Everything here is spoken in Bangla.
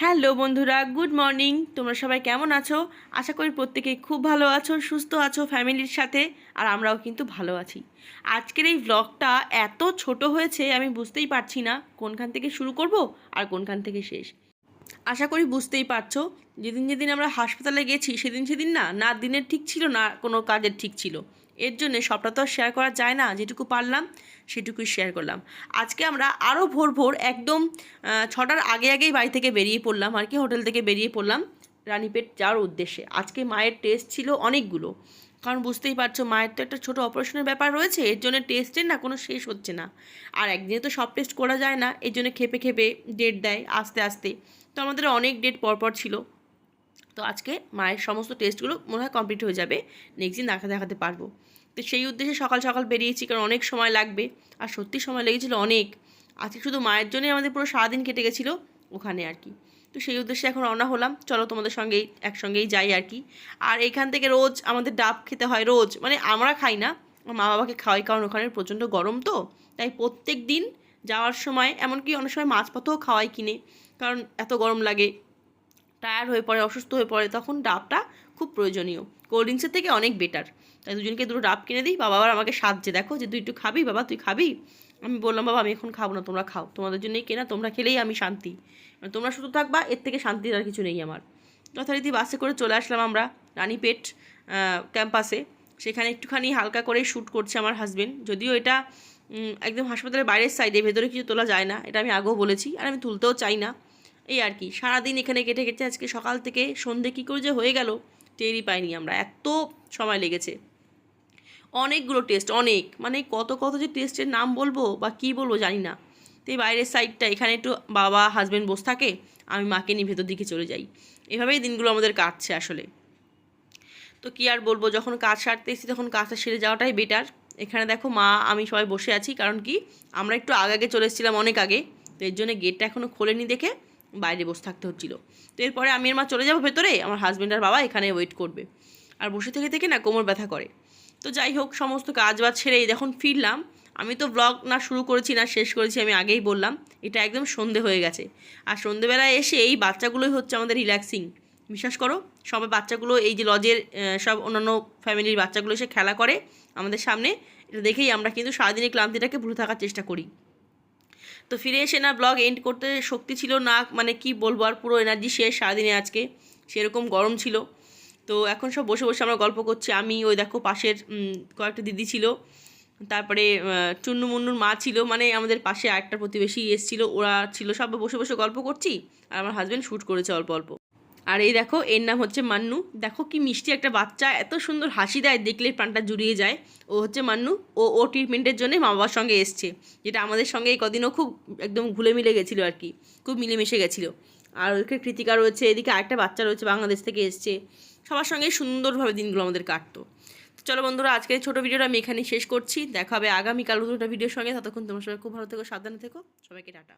হ্যালো বন্ধুরা, গুড মর্নিং। তোমরা সবাই কেমন আছো? আশা করি প্রত্যেকেই খুব ভালো আছো, সুস্থ আছো ফ্যামিলির সাথে, আর আমরাও কিন্তু ভালো আছি। আজকের এই ব্লগটা এত ছোট হয়েছে, আমি বুঝতেই পারছি না কোনখান থেকে শুরু করব আর কোনখান থেকে শেষ। আশা করি বুঝতেই পারছ, যেদিন যেদিন আমরা হাসপাতালে গেছি, সেদিন সেদিন না না দিনের ঠিক ছিল, না কোনো কাজের ঠিক ছিল। এর জন্য সবটা তো আর শেয়ার করা যায় না, যেটুকু পারলাম সেটুকুই শেয়ার করলাম। আজকে আমরা আরও ভোর ভোর একদম ছটার আগে আগেই বাড়ি থেকে বেরিয়ে পড়লাম আর কি, হোটেল থেকে বেরিয়ে পড়লাম রানীপেট যাওয়ার উদ্দেশ্যে। আজকে মায়ের টেস্ট ছিল অনেকগুলো। কারণ বুঝতেই পারছ, মায়ের তো একটা ছোটো অপারেশনের ব্যাপার রয়েছে, এর জন্য টেস্টের না কোনো শেষ হচ্ছে না। আর একদিনে তো সব টেস্ট করা যায় না, এর জন্য খেপে খেপে ডেট দেয় আস্তে আস্তে। তো আমাদের অনেক ডেট পরপর ছিল। তো আজকে মায়ের সমস্ত টেস্টগুলো মনে হয় কমপ্লিট হয়ে যাবে। নেক্সট দিন দেখা দেখাতে পারব। তো সেই উদ্দেশ্যে সকাল সকাল বেরিয়েছি কারণ অনেক সময় লাগবে। আর সত্যি সময় লেগেছিলো অনেক। আজকে শুধু মায়ের জন্যই আমাদের পুরো সারাদিন কেটে গেছিল ওখানে আর কি। তো সেই উদ্দেশ্যে এখন রওনা হলাম। চলো তোমাদের সঙ্গেই, একসঙ্গেই যাই আর কি। আর এখান থেকে রোজ আমাদের ডাব খেতে হয়, রোজ। মানে আমরা খাই না। মা বাবাকে খাওয়াই কারণ ওখানে প্রচণ্ড গরম তো। তাই প্রত্যেক দিন যাওয়ার সময়, এমনকি অনেক সময় মাছপাতাও খাওয়াই কিনে। কারণ এত গরম লাগে। টায়ার্ড হয়ে পড়ে, অসুস্থ হয়ে পড়ে, তখন ডাবটা খুব প্রয়োজনীয়। কোল্ড ড্রিঙ্কসের থেকে অনেক বেটার তাই দুজনকে দুটো ডাব কিনে দিই, বাবা আবার আমাকে সাজছে দেখো যে তুই একটু খাবি, বাবা তুই খাবি? আমি বললাম, বাবা, আমি এখন খাব না, তোমরা খাও। তোমাদের জন্যই কেনা, তোমরা খেলেই আমি শান্তি। মানে তোমরা শুধু থাকবা, এর থেকে শান্তির আর কিছু নেই আমার। যথারীতি বাসে করে চলে আসলাম আমরা রানীপেট ক্যাম্পাসে। সেখানে একটুখানি হালকা করেই শ্যুট করছে আমার হাজবেন্ড যদিও এটা একদম হাসপাতালের বাইরের সাইডে ভেতরে কিছু তোলা যায় না, এটা আমি আগেও বলেছি, আর আমি তুলতেও চাই না। এই আর কি, সারাদিন এখানে কেটে গেছে আজকে সকাল থেকে সন্ধে কী করে যে হয়ে গেল টেরই পাইনি আমরা, এত সময় লেগেছে। অনেকগুলো টেস্ট অনেক মানে কত কত যে টেস্টের নাম বলব বা কী বলব জানি না। তো এই বাইরের সাইডটা এখানে একটু বাবা হাজব্যান্ড বসে থাকে, আমি মাকে নিয়ে ভেতর দিকে চলে যাই। এভাবেই দিনগুলো আমাদের কাটছে আসলে। তো কী আর বলব, যখন কাজ সারতে এসেছি তখন কাজটা সেরে যাওয়াটাই বেটার এখানে দেখো মা, আমি সবাই বসে আছি, কারণ কি আমরা একটু আগে আগে চলে এসেছিলাম অনেক আগে, তো এর জন্য গেটটা এখনও খোলেনি দেখে। বাইরে বসে থাকতে হচ্ছিল। তো এরপরে আমি আর মা চলে যাব ভেতরে, আমার হাজব্যান্ড আর বাবা এখানে ওয়েট করবে। আর বসে থেকে থেকে না কোমর ব্যথা করে। তো যাই হোক, সমস্ত কাজ বাজ ছেড়ে যখন ফিরলাম। আমি তো ব্লগ না শুরু করেছি না শেষ করেছি, আমি আগেই বললাম, এটা একদম সন্ধে হয়ে গেছে। আর সন্ধেবেলায় এসে এই বাচ্চাগুলোই হচ্ছে আমাদের রিল্যাক্সিং বিশ্বাস করো সবাই বাচ্চাগুলো এই যে লজের সব অন্যান্য ফ্যামিলির বাচ্চাগুলো এসে খেলা করে আমাদের সামনে, এটা দেখেই আমরা কিন্তু সারাদিনের ক্লান্তিটাকে ভুলে থাকার চেষ্টা করি। তো ফিরে এসে না ব্লগ এন্ড করতে শক্তি ছিল না মানে কি বলব আর পুরো এনার্জি শেষ সারাদিনে আজকে। সেরকম গরম ছিল। তো এখন সব বসে বসে আমরা গল্প করছি। আমি ওই দেখো পাশের কয়েকটা দিদি ছিল। তারপরে চুন্নু মুন্নুর মা ছিল। মানে আমাদের পাশে আরেকটা প্রতিবেশী এসছিল। ওরা ছিল। সব বসে বসে গল্প করছি। আর আমার হাজব্যান্ড শ্যুট করেছে অল্প অল্প। আর এই দেখো, এর নাম হচ্ছে মান্নু। দেখো কি মিষ্টি একটা বাচ্চা, এত সুন্দর হাসি দেয়, দেখলে প্রাণটা জুড়িয়ে যায়। ও হচ্ছে মান্নু, ও ও ট্রিটমেন্টের জন্য মা বাবার সঙ্গে এসছে, যেটা আমাদের সঙ্গে এই কদিনও খুব একদম ঘুলে মিলে গেছিল আর কি, খুব মিলেমিশে গেছিল। আর ওদিকে কৃতিকা রয়েছে, এদিকে আরেকটা বাচ্চা রয়েছে, বাংলাদেশ থেকে এসছে। সবার সঙ্গে সুন্দরভাবে দিনগুলো আমাদের কাটতো। তো চলো বন্ধুরা, আজকের ছোটো ভিডিওটা আমি এখানেই শেষ করছি। দেখা হবে আগামীকাল দুটো ভিডিওর সঙ্গে। ততক্ষণ তোমার সবাই খুব ভালো থেকো, সাবধানে থেকো। সবাইকে টাটা।